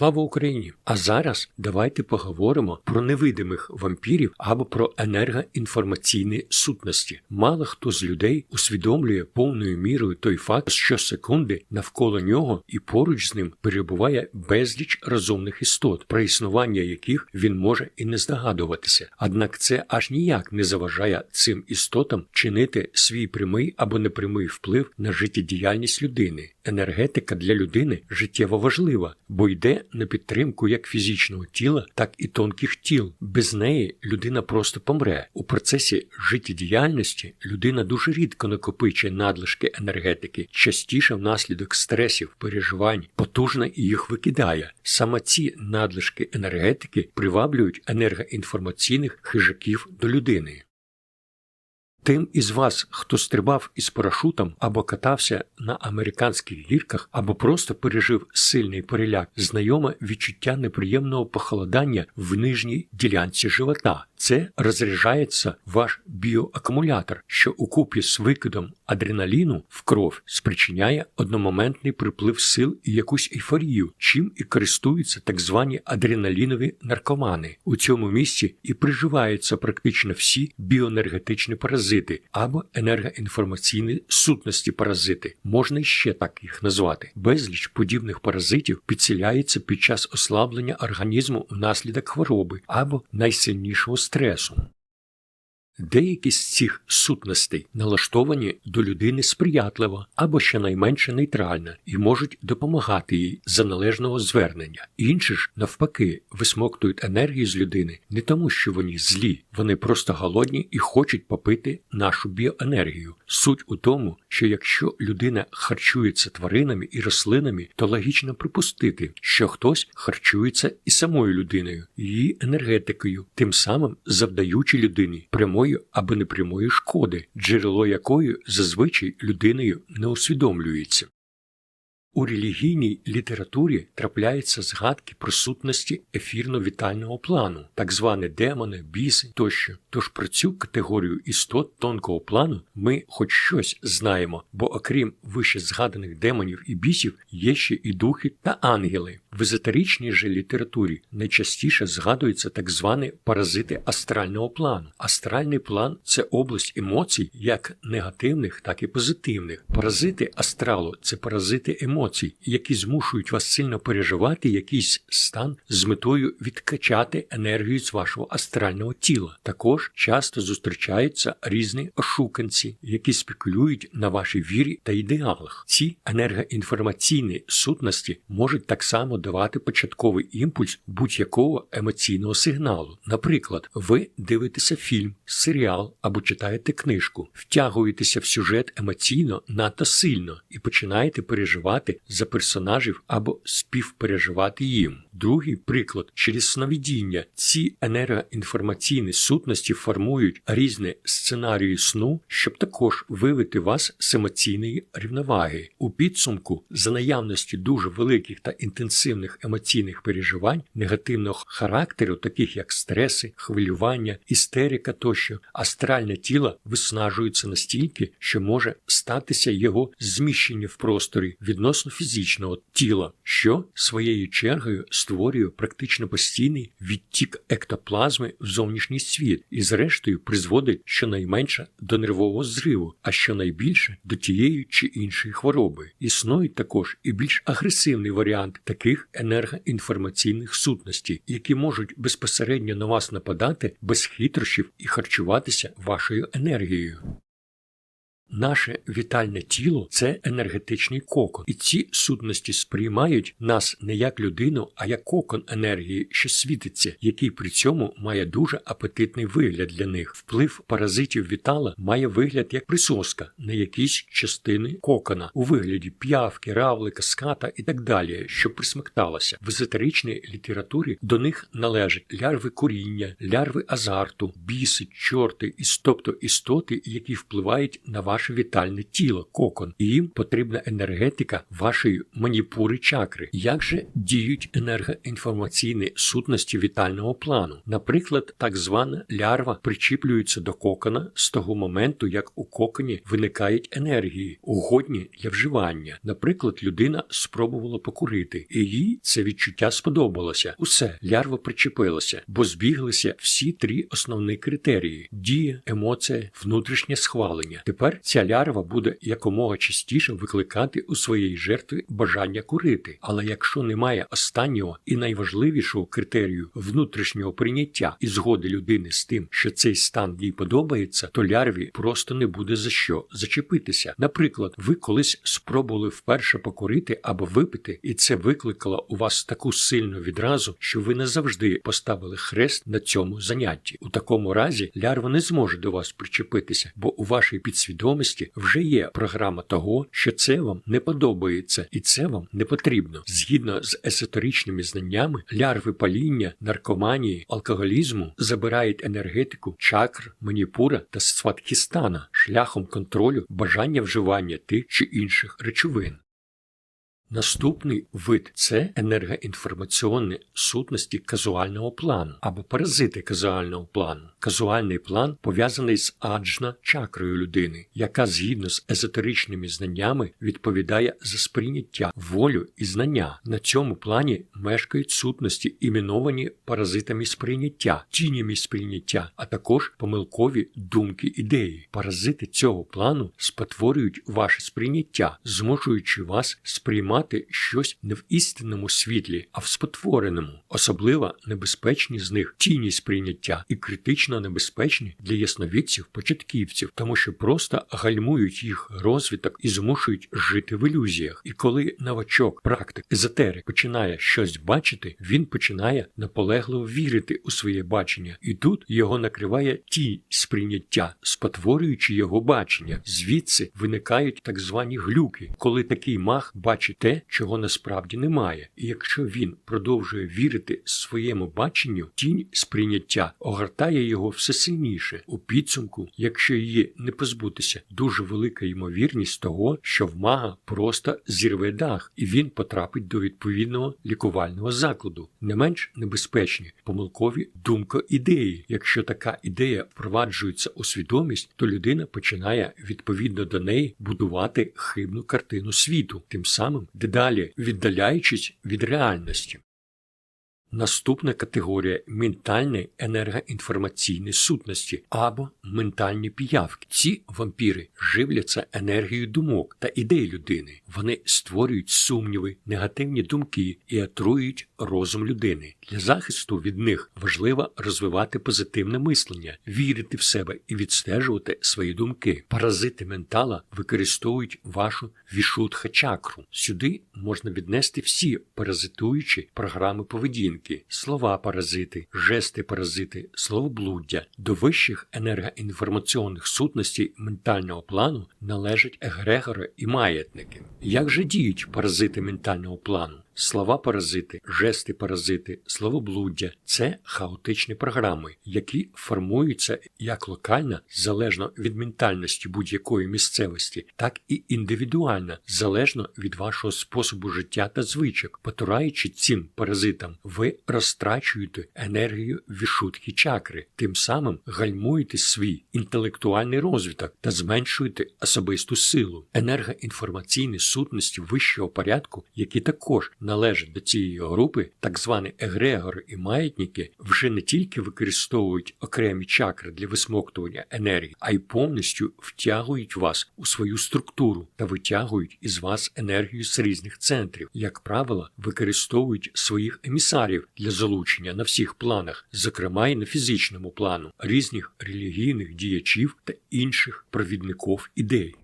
Слава Україні! А зараз давайте поговоримо про невидимих вампірів або про енергоінформаційні сутності. Мало хто з людей усвідомлює повною мірою той факт, що секунди навколо нього і поруч з ним перебуває безліч розумних істот, про існування яких він може і не здогадуватися. Однак це аж ніяк не заважає цим істотам чинити свій прямий або непрямий вплив на життєдіяльність людини. Енергетика для людини життєво важлива, бо йде на підтримку як фізичного тіла, так і тонких тіл. Без неї людина просто помре. У процесі життєдіяльності людина дуже рідко накопичує надлишки енергетики, частіше внаслідок стресів, переживань, потужно їх викидає. Саме ці надлишки енергетики приваблюють енергоінформаційних хижаків до людини. Тим із вас, хто стрибав із парашутом або катався на американських гірках, або просто пережив сильний переляк, знайоме відчуття неприємного похолодання в нижній ділянці живота. Це розряджається ваш біоакумулятор, що у купі з викидом адреналіну в кров спричиняє одномоментний приплив сил і якусь ейфорію, чим і користуються так звані адреналінові наркомани. У цьому місці і приживаються практично всі біоенергетичні паразити або енергоінформаційні сутності паразити, можна іще так їх назвати. Безліч подібних паразитів підселяється під час ослаблення організму внаслідок хвороби або найсильнішого стресу. Деякі з цих сутностей налаштовані до людини сприятливо або щонайменше нейтрально і можуть допомагати їй за належного звернення. Інші ж, навпаки, висмоктують енергію з людини не тому, що вони злі, вони просто голодні і хочуть попити нашу біоенергію. Суть у тому, що якщо людина харчується тваринами і рослинами, то логічно припустити, що хтось харчується і самою людиною, її енергетикою, тим самим завдаючи людині прямої або непрямої шкоди, джерело якої зазвичай людиною не усвідомлюється. У релігійній літературі трапляються згадки про сутності ефірно-вітального плану, так звані демони, біси тощо. Тож про цю категорію істот тонкого плану ми хоч щось знаємо, бо окрім вище згаданих демонів і бісів, є ще і духи та ангели. В езотеричній же літературі найчастіше згадуються так звані паразити астрального плану. Астральний план це область емоцій, як негативних, так і позитивних. Паразити астралу це паразити емоцій, які змушують вас сильно переживати якийсь стан з метою відкачати енергію з вашого астрального тіла. Також часто зустрічаються різні ошуканці, які спекулюють на вашій вірі та ідеалах. Ці енергоінформаційні сутності можуть так само давати початковий імпульс будь-якого емоційного сигналу. Наприклад, ви дивитеся фільм, серіал або читаєте книжку, втягуєтеся в сюжет емоційно надто сильно і починаєте переживати за персонажів або співпереживати їм. Другий приклад через сновидіння ці енергоінформаційні сутності формують різні сценарії сну, щоб також вивити вас з емоційної рівноваги. У підсумку за наявності дуже великих та інтенсивних емоційних переживань негативного характеру, таких як стреси, хвилювання, істерика тощо, астральне тіло виснажується настільки, що може статися його зміщення в просторі відносно фізичного тіла, що своєю чергою створює практично постійний відтік ектоплазми в зовнішній світ і, зрештою, призводить щонайменше до нервового зриву, а щонайбільше до тієї чи іншої хвороби. Існують також і більш агресивний варіант таких енергоінформаційних сутностей, які можуть безпосередньо на вас нападати без хитрощів і харчуватися вашою енергією. Наше вітальне тіло це енергетичний кокон, і ці сутності сприймають нас не як людину, а як кокон енергії, що світиться, який при цьому має дуже апетитний вигляд для них. Вплив паразитів вітала має вигляд як присоска на якісь частини кокона у вигляді п'явки, равлика, ската і так далі, що присмокталося. В езотеричній літературі до них належать лярви куріння, лярви азарту, біси, чорти, тобто істоти, які впливають на ваш ваше вітальне тіло, кокон, і їм потрібна енергетика вашої маніпури чакри. Як же діють енергоінформаційні сутності вітального плану? Наприклад, так звана лярва причіплюється до кокона з того моменту, як у коконі виникають енергії, угодні для вживання. Наприклад, людина спробувала покурити, і їй це відчуття сподобалося. Усе лярва причепилася, бо збіглися всі три основні критерії: дія, емоція, внутрішнє схвалення. Тепер ця лярва буде якомога частіше викликати у своїй жертві бажання курити. Але якщо немає останнього і найважливішого критерію внутрішнього прийняття і згоди людини з тим, що цей стан їй подобається, то лярві просто не буде за що зачепитися. Наприклад, ви колись спробували вперше покурити або випити, і це викликало у вас таку сильну відразу, що ви не завжди поставили хрест на цьому занятті. У такому разі лярва не зможе до вас причепитися, бо у вашій підсвідомості вже є програма того, що це вам не подобається, і це вам не потрібно. Згідно з есотеричними знаннями, лярви паління, наркоманії, алкоголізму забирають енергетику, чакр, маніпура та сватхістана шляхом контролю бажання вживання тих чи інших речовин. Наступний вид це енергоінформаційні сутності казуального плану або паразити казуального плану. Казуальний план пов'язаний з аджна чакрою людини, яка згідно з езотеричними знаннями відповідає за сприйняття, волю і знання. На цьому плані мешкають сутності, іменовані паразитами сприйняття, тінями сприйняття, а також помилкові думки ідеї. Паразити цього плану спотворюють ваше сприйняття, змушуючи вас сприймати щось не в істинному світлі, а в спотвореному. Особливо небезпечні з них тіні сприйняття і критично небезпечні для ясновідців початківців, тому що просто гальмують їх розвиток і змушують жити в ілюзіях. І коли новачок, практик, езотерик починає щось бачити, він починає наполегливо вірити у своє бачення, і тут його накриває ті сприйняття, спотворюючи його бачення. Звідси виникають так звані глюки, коли такий маг бачить те, чого насправді немає, і якщо він продовжує вірити своєму баченню, тінь сприйняття огортає його все сильніше. У підсумку, якщо її не позбутися, дуже велика ймовірність того, що в мага просто зірве дах, і він потрапить до відповідного лікувального закладу. Не менш небезпечні помилкові думко ідеї. Якщо така ідея впроваджується у свідомість, то людина починає відповідно до неї будувати хибну картину світу, тим самим дедалі віддаляючись від реальності. Наступна категорія ментальні енергоінформаційні сутності або ментальні піявки. Ці вампіри живляться енергією думок та ідей людини. Вони створюють сумніви, негативні думки і отруюють розум людини. Для захисту від них важливо розвивати позитивне мислення, вірити в себе і відстежувати свої думки. Паразити ментала використовують вашу вішутха чакру. Сюди можна віднести всі паразитуючі програми поведінки слова паразити, жести паразити, словоблуддя до вищих енергоінформаційних сутностей ментального плану належать егрегори і маятники. Як же діють паразити ментального плану? Слова паразити, жести паразити, словоблуддя це хаотичні програми, які формуються як локально, залежно від ментальності будь-якої місцевості, так і індивідуально, залежно від вашого способу життя та звичок. Потураючи цим паразитам, ви розтрачуєте енергію вішутки чакри, тим самим гальмуєте свій інтелектуальний розвиток та зменшуєте особисту силу, енергоінформаційні сутності вищого порядку, які також належать до цієї групи, так звані егрегори і маятники, вже не тільки використовують окремі чакри для висмоктування енергії, а й повністю втягують вас у свою структуру та витягують із вас енергію з різних центрів. Як правило, використовують своїх емісарів для залучення на всіх планах, зокрема й на фізичному плану, різних релігійних діячів та інших провідників ідей.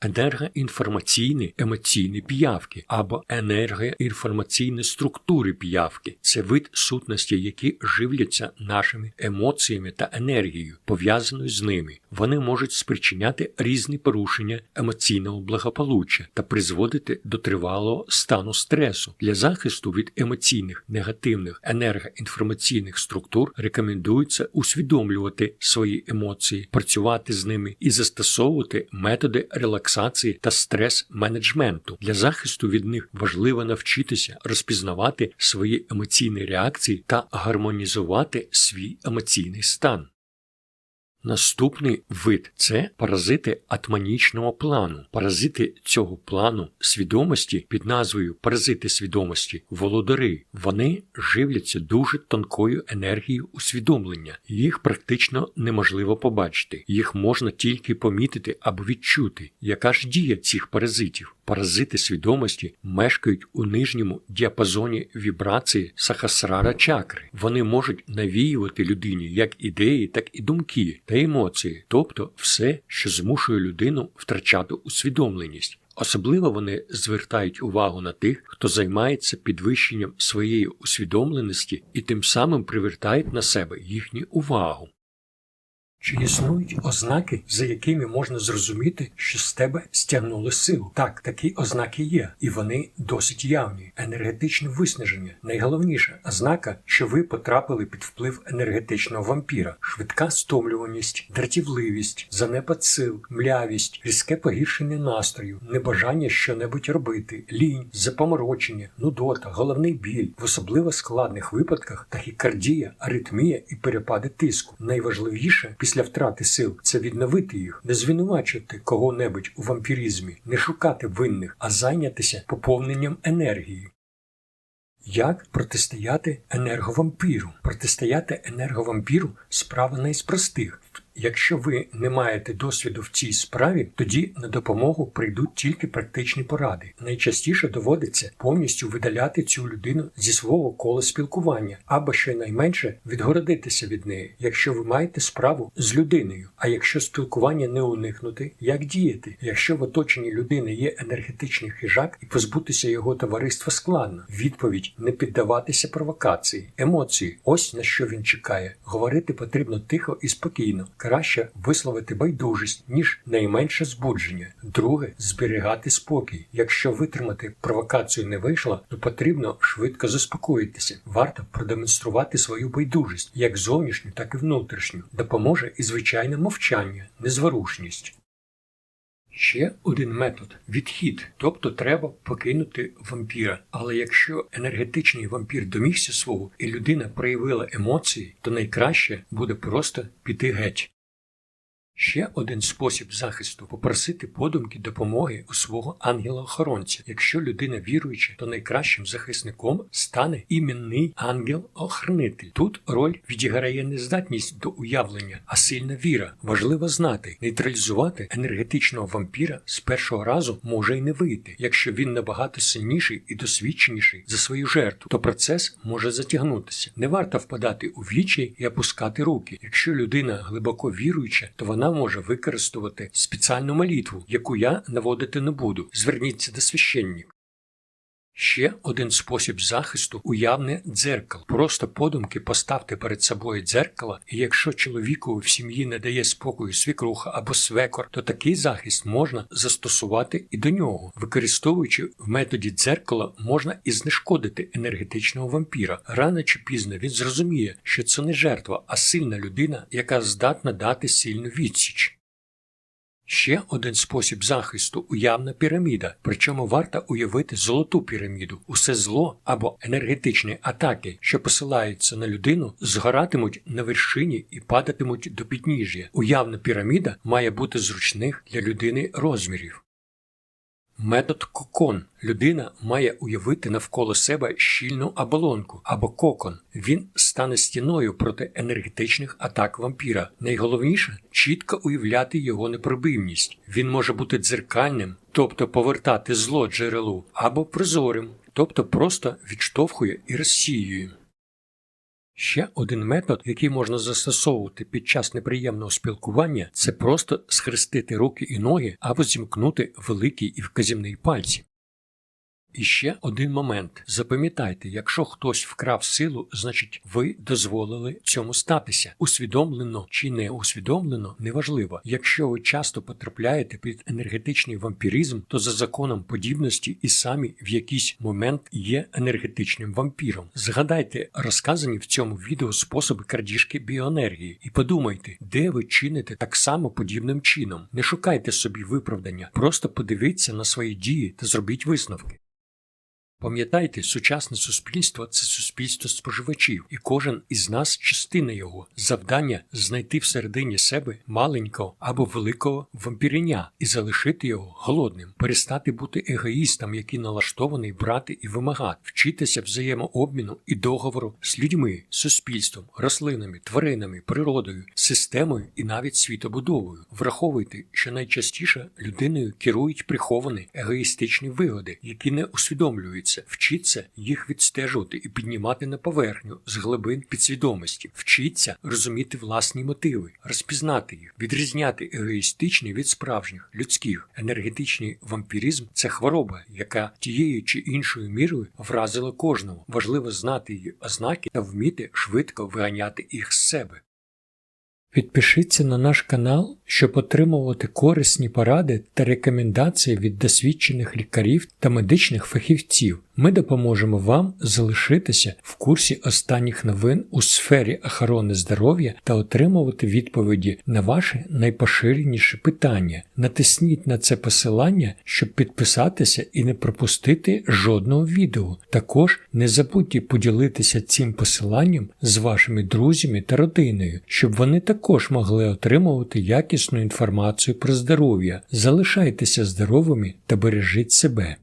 Енергоінформаційні емоційні піявки або енергоінформаційні структури піявки. Це вид сутності, які живляться нашими емоціями та енергією, пов'язаною з ними. Вони можуть спричиняти різні порушення емоційного благополуччя та призводити до тривалого стану стресу. Для захисту від емоційних негативних енергоінформаційних структур рекомендується усвідомлювати свої емоції, працювати з ними і застосовувати методи релаксації та стрес-менеджменту. Для захисту від них важливо навчитися розпізнавати свої емоційні реакції та гармонізувати свій емоційний стан. Наступний вид це паразити атманічного плану. Паразити цього плану свідомості під назвою паразити свідомості володари. Вони живляться дуже тонкою енергією усвідомлення. Їх практично неможливо побачити. Їх можна тільки помітити або відчути. Яка ж дія цих паразитів? Паразити свідомості мешкають у нижньому діапазоні вібрації сахасрара чакри. Вони можуть навіювати людині як ідеї, так і думки та емоції, тобто все, що змушує людину втрачати усвідомленість. Особливо вони звертають увагу на тих, хто займається підвищенням своєї усвідомленості і тим самим привертають на себе їхню увагу. Чи існують ознаки, за якими можна зрозуміти, що з тебе стягнули силу? Так, такі ознаки є, і вони досить явні. Енергетичне виснаження. Найголовніша ознака, що ви потрапили під вплив енергетичного вампіра, швидка стомлюваність, дратівливість, занепад сил, млявість, різке погіршення настрою, небажання щонебудь робити, лінь, запоморочення, нудота, головний біль, в особливо складних випадках тахікардія, аритмія і перепади тиску. Найважливіше після втрати сил це відновити їх, не звинувачувати кого-небудь у вампіризмі, не шукати винних, а зайнятися поповненням енергії. Як протистояти енерговампіру? Протистояти енерговампіру справа простих. Якщо ви не маєте досвіду в цій справі, тоді на допомогу прийдуть тільки практичні поради. Найчастіше доводиться повністю видаляти цю людину зі свого кола спілкування або щонайменше відгородитися від неї, якщо ви маєте справу з людиною. А якщо спілкування не уникнути, як діяти? Якщо в оточенні людини є енергетичний хижак і позбутися його товариства складно, відповідь не піддаватися провокації, емоції. Ось на що він чекає. Говорити потрібно тихо і спокійно краще висловити байдужість, ніж найменше збудження. Друге зберігати спокій. Якщо витримати провокацію не вийшло, то потрібно швидко заспокоїтися. Варто продемонструвати свою байдужість, як зовнішню, так і внутрішню. Допоможе і звичайне мовчання, незворушність. Ще один метод відхід, тобто треба покинути вампіра. Але якщо енергетичний вампір домігся свого і людина проявила емоції, то найкраще буде просто піти геть. Ще один спосіб захисту попросити подумки допомоги у свого ангела-охоронця. Якщо людина віруюча, то найкращим захисником стане іменний ангел-охранитель. Тут роль відіграє не здатність до уявлення, а сильна віра. Важливо знати, нейтралізувати енергетичного вампіра з першого разу може й не вийти. Якщо він набагато сильніший і досвідченіший за свою жертву, то процес може затягнутися. Не варто впадати у вічі і опускати руки. Якщо людина глибоко віруюча, то вона може використовувати спеціальну молитву, яку я наводити не буду. Зверніться до священника. Ще один спосіб захисту уявне дзеркало. Просто подумки поставте перед собою дзеркало, і якщо чоловіку в сім'ї не дає спокою свікруха або свекор, то такий захист можна застосувати і до нього. Використовуючи в методі дзеркала, можна і знешкодити енергетичного вампіра. Рано чи пізно він зрозуміє, що це не жертва, а сильна людина, яка здатна дати сильну відсіч. Ще один спосіб захисту уявна піраміда, причому варто уявити золоту піраміду. Усе зло або енергетичні атаки, що посилаються на людину, згоратимуть на вершині і падатимуть до підніжжя. Уявна піраміда має бути зручних для людини розмірів. Метод кокон. Людина має уявити навколо себе щільну оболонку або кокон. Він стане стіною проти енергетичних атак вампіра. Найголовніше чітко уявляти його непробивність. Він може бути дзеркальним, тобто повертати зло джерелу, або прозорим, тобто просто відштовхує і розсіює. Ще один метод, який можна застосовувати під час неприємного спілкування, це просто схрестити руки і ноги або зімкнути великий і вказівний пальці. І ще один момент. Запам'ятайте, якщо хтось вкрав силу, значить ви дозволили цьому статися. Усвідомлено чи не усвідомлено, неважливо. Якщо ви часто потрапляєте під енергетичний вампіризм, то за законом подібності і самі в якийсь момент є енергетичним вампіром. Згадайте розказані в цьому відео способи крадіжки біоенергії і подумайте, де ви чините так само подібним чином. Не шукайте собі виправдання, просто подивіться на свої дії та зробіть висновки. Пам'ятайте, сучасне суспільство це суспільство споживачів, і кожен із нас частина його. Завдання знайти всередині себе маленького або великого вампіреня і залишити його голодним, перестати бути егоїстом, який налаштований брати і вимагати, вчитися взаємообміну і договору з людьми, суспільством, рослинами, тваринами, природою, системою і навіть світобудовою. Враховуйте, що найчастіше людиною керують приховані егоїстичні вигоди, які не усвідомлюються. Вчіться їх відстежувати і піднімати на поверхню з глибин підсвідомості. Вчіться розуміти власні мотиви, розпізнати їх, відрізняти егоїстичні від справжніх людських. Енергетичний вампіризм це хвороба, яка тією чи іншою мірою вразила кожного. Важливо знати її ознаки та вміти швидко виганяти їх з себе. Підпишіться на наш канал, щоб отримувати корисні поради та рекомендації від досвідчених лікарів та медичних фахівців. Ми допоможемо вам залишитися в курсі останніх новин у сфері охорони здоров'я та отримувати відповіді на ваші найпоширеніші питання. Натисніть на це посилання, щоб підписатися і не пропустити жодного відео. Також не забудьте поділитися цим посиланням з вашими друзями та родиною, щоб вони також могли отримувати якісну інформацію про здоров'я. Залишайтеся здоровими та бережіть себе.